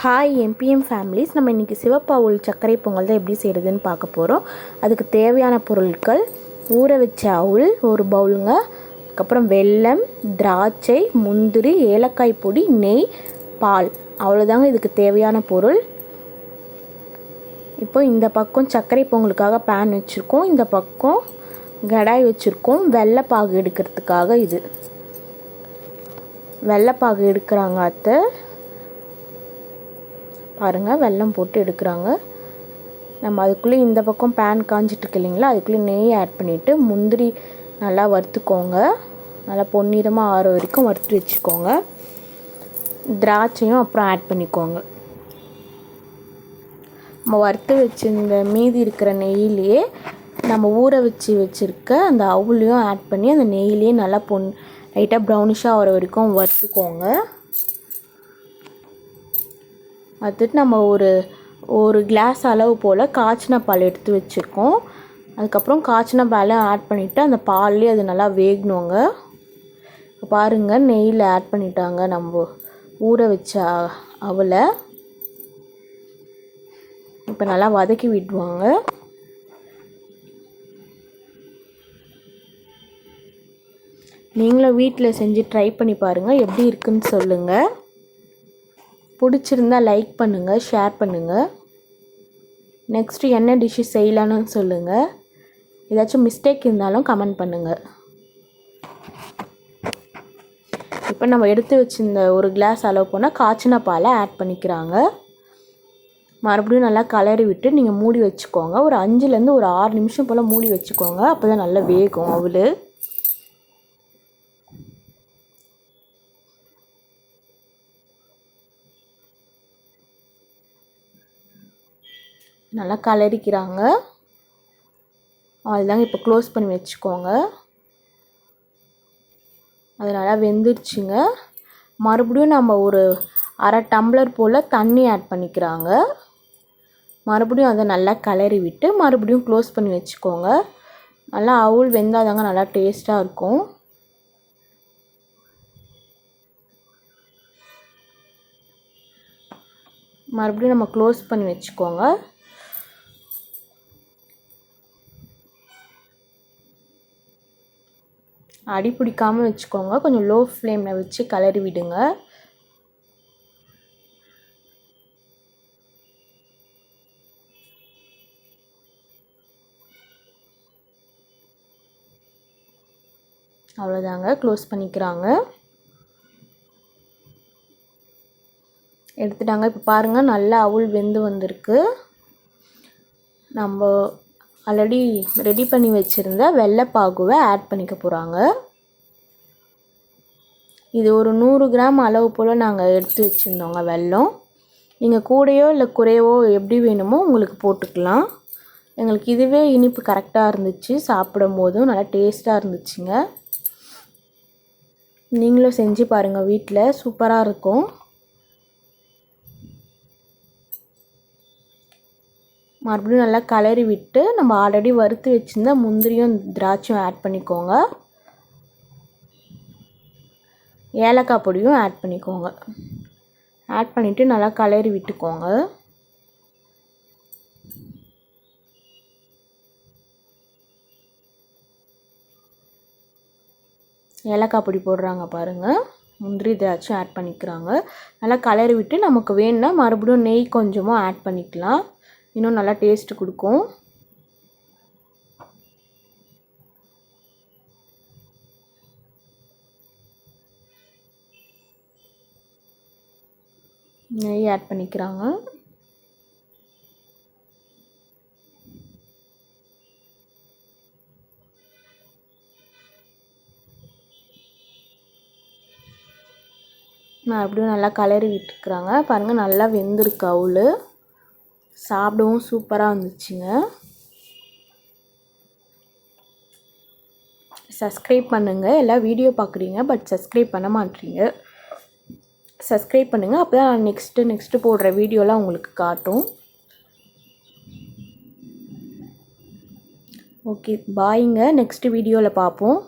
Hi MBM families நம்ம இன்றைக்கி சிவப்பாவுள் சர்க்கரை பொங்கல் தான் எப்படி செய்கிறதுன்னு பார்க்க போகிறோம் அதுக்கு தேவையான பொருட்கள் ஊற வச்ச அவுள் ஒரு பவுலுங்க. அதுக்கப்புறம் வெல்லம் திராட்சை முந்திரி ஏலக்காய் பொடி நெய் பால். அவ்வளோதாங்க இதுக்கு தேவையான பொருள். இப்போ இந்த பக்கம் சர்க்கரை பொங்கலுக்காக பேன் வச்சுருக்கோம். இந்த பக்கம் கடாய் வச்சுருக்கோம். வெள்ளைப்பாகு எடுக்கிறதுக்காக இது. வெள்ளைப்பாகு எடுக்கிறாங்க அத்தை. பாருங்கள் வெல்லம் போட்டு எடுக்கிறாங்க. நம்ம அதுக்குள்ளே இந்த பக்கம் பேன் காஞ்சிட்ருக்கு இல்லைங்களா அதுக்குள்ளே நெய் ஆட் பண்ணிவிட்டு முந்திரி நல்லா வறுத்துக்கோங்க. நல்லா பொன்னிறமாக ஆற வரைக்கும் வறுத்து வச்சுக்கோங்க. திராட்சையும் அப்புறம் ஆட் பண்ணிக்கோங்க. நம்ம வறுத்து வச்சிருந்த மீதி இருக்கிற நெய்யிலேயே நம்ம ஊற வச்சு வச்சுருக்க அந்த அவுளையும் ஆட் பண்ணி அந்த நெய்யிலேயே நல்லா பொன் லைட்டாக ப்ரௌனிஷாக ஆகிற வரைக்கும் வறுத்துக்கோங்க. வந்துட்டு நம்ம ஒரு ஒரு கிளாஸ் அளவு போல் காய்ச்சின பால் எடுத்து வச்சுருக்கோம். அதுக்கப்புறம் காய்ச்சின பாலை ஆட் பண்ணிவிட்டு அந்த பால்லேயே அது நல்லா வேகணுங்க. பாருங்கள் நெய்யில் ஆட் பண்ணிட்டாங்க நம்ம ஊற வச்ச அவலை. இப்போ நல்லா வதக்கி விடுவாங்க. நீங்களும் வீட்டில் செஞ்சு ட்ரை பண்ணி பாருங்கள் எப்படி இருக்குன்னு சொல்லுங்கள் பிடிச்சிருந்தா லைக் பண்ணுங்கள் ஷேர் பண்ணுங்கள் நெக்ஸ்ட்டு என்ன டிஷ்ஷு செய்யலான்னு சொல்லுங்கள் ஏதாச்சும் மிஸ்டேக் இருந்தாலும் கமெண்ட் பண்ணுங்கள் இப்போ நம்ம எடுத்து வச்சுருந்த ஒரு கிளாஸ் அளவு போனால் காய்ச்சின பாலை ஆட் பண்ணிக்கிறாங்க. மறுபடியும் நல்லா கலரி விட்டு நீங்கள் மூடி வச்சுக்கோங்க. ஒரு அஞ்சுலேருந்து ஒரு ஆறு நிமிஷம் போல் மூடி வச்சுக்கோங்க. அப்போ தான் நல்லா வேகும் அவள். நல்லா கலரிக்கிறாங்க. அதுதாங்க இப்போ க்ளோஸ் பண்ணி வச்சுக்கோங்க. அது நல்லா வெந்துருச்சுங்க. மறுபடியும் நம்ம ஒரு அரை டம்ளர் போல் தண்ணி ஆட் பண்ணிக்கிறாங்க. மறுபடியும் அதை நல்லா கலரி விட்டு மறுபடியும் க்ளோஸ் பண்ணி வச்சுக்கோங்க. நல்லா அவுள் வெந்தாதாங்க நல்லா டேஸ்ட்டாக இருக்கும். மறுபடியும் நம்ம க்ளோஸ் பண்ணி வச்சுக்கோங்க. அடி பிடிக்காமல் வச்சுக்கோங்க. கொஞ்சம் லோ ஃப்ளேமில் வச்சு கலரி விடுங்க. அவ்வளோதாங்க. க்ளோஸ் பண்ணிக்கிறாங்க. எடுத்துட்டாங்க. இப்போ பாருங்கள் நல்லா அவுள் வெந்து வந்திருக்கு. நம்ம ஆல்ரெடி ரெடி பண்ணி வச்சுருந்த வெள்ளைப்பாகுவை ஆட் பண்ணிக்க போகிறாங்க இது ஒரு நூறு கிராம் அளவு போல் நாங்கள் எடுத்து வச்சுருந்தோங்க வெல்லம் நீங்கள் கூடையோ இல்லை குறையவோ எப்படி வேணுமோ உங்களுக்கு போட்டுக்கலாம். எங்களுக்கு இதுவே இனிப்பு கரெக்டாக இருந்துச்சு. சாப்பிடும் போதும் நல்லா டேஸ்ட்டாக இருந்துச்சுங்க. நீங்களும் செஞ்சு பாருங்கள் வீட்டில் சூப்பராக இருக்கும். மறுபடியும் நல்லா கலரி விட்டு நம்ம ஆல்ரெடி வறுத்து வச்சுருந்த முந்திரியும் திராட்சையும் ஆட் பண்ணிக்கோங்க. ஏலக்காய் பொடியும் ஆட் பண்ணிக்கோங்க. ஆட் பண்ணிவிட்டு நல்லா கலரி விட்டுக்கோங்க. ஏலக்காய் பொடி போடுறாங்க பாருங்கள் முந்திரி திராட்சை ஆட் பண்ணிக்கிறாங்க. நல்லா கலரி விட்டு நமக்கு வேணுன்னா மறுபடியும் நெய் கொஞ்சமாக ஆட் பண்ணிக்கலாம். இன்னும் நல்லா டேஸ்ட் கொடுக்கும். நெய் ஆட் பண்ணிக்கிறாங்க. மறுபடியும் நல்லா கலரி விட்டுருக்குறாங்க. பாருங்கள் நல்லா வெந்திருக்கு அவுள். சாப்பிடவும் சூப்பராக இருந்துச்சுங்க. சப்ஸ்கிரைப் பண்ணுங்கள் எல்லாம் வீடியோ பார்க்குறீங்க பட் சப்ஸ்கிரைப் பண்ண மாட்டீங்க. சப்ஸ்கிரைப் பண்ணுங்கள் அப்போ தான் நான் நெக்ஸ்ட்டு நெக்ஸ்ட்டு போடுற வீடியோலாம் உங்களுக்கு காட்டும். ஓகே பாய்ங்க நெக்ஸ்ட்டு வீடியோவில் பார்ப்போம்